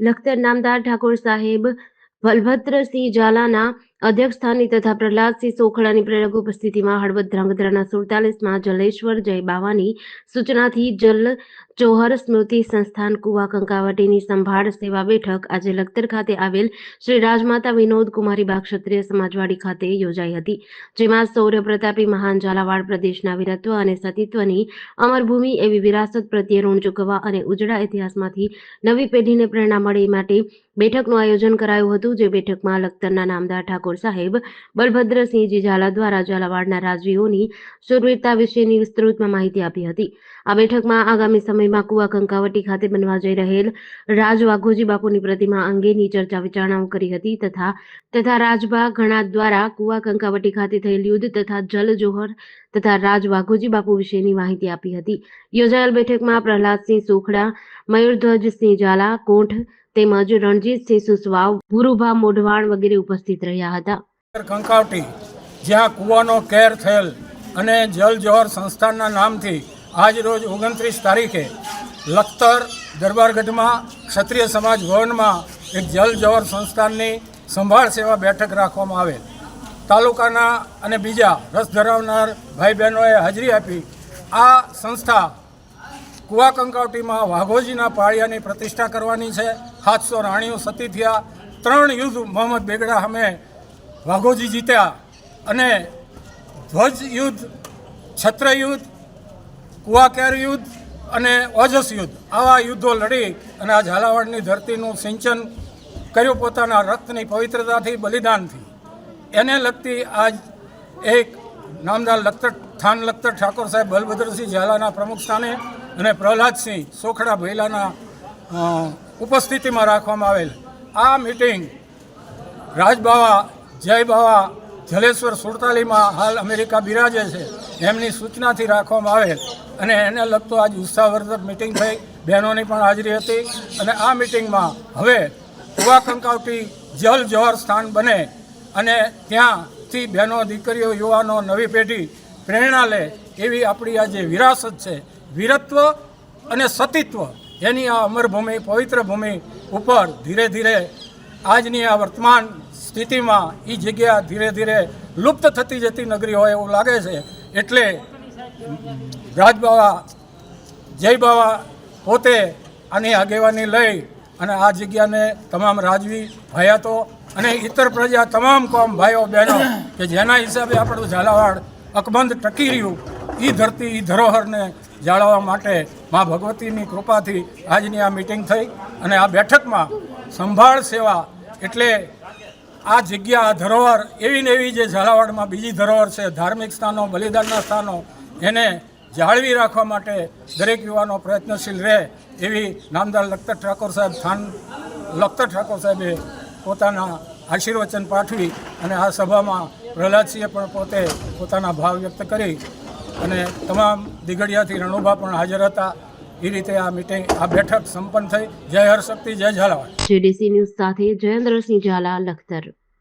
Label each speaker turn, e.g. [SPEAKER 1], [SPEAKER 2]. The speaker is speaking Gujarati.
[SPEAKER 1] લખતર નામદાર ઠાકોર સાહેબ બલભદ્રસિંહ ઝાલાના અધ્યક્ષસ્થાને તથા પ્રહલાદસિંહ સોખડાની પ્રેરક ઉપસ્થિતિમાં હળવદ ધ્રાંગધ્રાના સુડતાલીસમાં જલેશ્વર જય બાવાની સૂચનાથી જલ જોહર સ્મૃતિ સંસ્થાન કુવા કંકાવટીની સંભાળ સેવા બેઠક આજે લખતર ખાતે આવેલ શ્રી રાજમાતા વિનોદ કુમારી બા ક્ષત્રિય સમાજવાડી ખાતે યોજાઈ હતી, જેમાં સૌર્ય પ્રતાપી મહાન ઝાલાવાડ પ્રદેશના વીરત્વ અને સતીત્વની અમરભૂમિ એવી વિરાસત પ્રત્યે ઋણ ચૂકવવા અને ઉજળા ઇતિહાસમાંથી નવી પેઢીને પ્રેરણા મળે માટે બેઠકનું આયોજન કરાયું હતું, જે બેઠકમાં લખતરના નામદાર ઠાકોર સાહેબ બલભદ્રસિંહજી ઝાલા દ્વારા ઝાલાવાડના રાજવીઓની શૂરવીરતા વિશેની વિસ્તૃતમાં માહિતી આપી હતી. આ બેઠકમાં આગામી સમયમાં કુવા કંકાવટી ખાતે બનવા જઈ રહેલ રાજ બાપુની પ્રતિમા અંગેની ચર્ચા વિચારણાઓ કરી હતી તથા તથા રાજભા ઘણા દ્વારા કુવા કંકાવટી ખાતે થયેલ યુદ્ધ તથા જલ જોહર તથા રાજ વાઘોજી બાપુ વિશેની માહિતી આપી હતી. યોજાયેલ બેઠકમાં પ્રહલાદસિંહ સોખડા, મયુરધ્વજસિંહ ઝાલા, કોંઠ તેમજ રણજીતસિંહ સુસવાવ, ભુરુભા મોઢવાણ વગેરે ઉપસ્થિત રહ્યા હતા.
[SPEAKER 2] કંકાવટી જ્યાં કૂવાનો કેર થયેલ અને જલ જોહર સંસ્થાનના નામથી આજ રોજ ઓગણત્રીસ તારીખે લખતર દરબારગઢમાં ક્ષત્રિય સમાજ ભવનમાં એક જલ જોહર સંસ્થાનની સંભાળ સેવા બેઠક રાખવામાં આવેલ. તાલુકાના અને બીજા રસ ધરાવનાર ભાઈ બહેનોએ હાજરી આપી. આ સંસ્થા કુવા કંકાવટીમાં વાઘોજીના પાળિયાની પ્રતિષ્ઠા કરવાની છે. સાતસો રાણીઓ સતી થયા. ત્રણ યુદ્ધ મોહમ્મદ બેગડા અમે વાઘોજી જીત્યા. અને ધ્વજ યુદ્ધ, છત્ર યુદ્ધ, કુવાકેર યુદ્ધ અને ઓજસ યુદ્ધ આવા યુદ્ધો લડી અને આ ઝાલાવાડની ધરતીનું સિંચન કર્યું પોતાના રક્તની પવિત્રતાથી, બલિદાનથી. એને લગતી આજ એક નામદાર લખતર, થાન લખતર ઠાકોર સાહેબ બલભદ્રસિંહ ઝાલાના પ્રમુખ સ્થાને અને પ્રહલાદસિંહ સોખડા ભૈલાના ઉપસ્થિતિમાં રાખવામાં આવેલ આ મિટિંગ રાજબાવા જય બાવા જલેશ્વર સુરતાલીમાં હાલ અમેરિકા બિરાજે છે. એમની સૂચનાથી રાખવામાં આવેલ અને એને લગતો આજ ઉત્સાહવર્ધક મિટિંગ થઈ. બહેનોની પણ હાજરી હતી અને આ મિટિંગમાં હવે કુવા કંકાવટી જલ જવાહર સ્થાન બને અને ત્યાંથી બહેનો, દીકરીઓ, યુવાનો, નવી પેઢી પ્રેરણા લે એવી આપણી આ જે વિરાસત છે. વીરત્વ અને સતીત્વ એની આ અમરભૂમિ, પવિત્ર ભૂમિ ઉપર ધીરે ધીરે આજની આ વર્તમાન સ્થિતિમાં એ જગ્યા ધીરે ધીરે લુપ્ત થતી જતી નગરી હોય એવું લાગે છે. એટલે રાજબાવા જય બાવા પોતે આની આગેવાની લઈ અને આ જગ્યાને તમામ રાજવી ભયાતો અને ઇતર પ્રજા તમામ કોમ ભાઈઓ બહેનો કે જેના હિસાબે આપણું ઝાલાવાડ અકબંધ ટકી રહ્યું એ ધરતી એ ધરોહરને જાળવવા માટે મા ભગવતીની કૃપાથી આજની આ મિટિંગ થઈ અને આ બેઠકમાં સંભાળ સેવા એટલે આ જગ્યા, આ ધરોહર, એવી ને એવી જે ઝાલાવાડમાં બીજી ધરોહર છે, ધાર્મિક સ્થાનો, બલિદાનના સ્થાનો, એને જાળવી રાખવા માટે દરેક યુવાનો પ્રયત્નશીલ રહે એવી નામદાર લખતર ઠાકોર સાહેબ થાન, લખતર ઠાકોર સાહેબે પોતાના આશીર્વચન પાઠવી અને આ સભામાં પ્રહલાદસિંહે પણ પોતે પોતાના ભાવ વ્યક્ત કરી અને તમામ દિગડિયાથી રણુભા પણ હાજર હતા. એ રીતે આ મિટિંગ આ બેઠક સંપન્ન થઈ. જય હરશક્તિ, જય ઝાલાવાડ.
[SPEAKER 1] જેડીસી ન્યૂઝ સાથે જયેન્દ્રસિંહ ઝાલા, લખતર.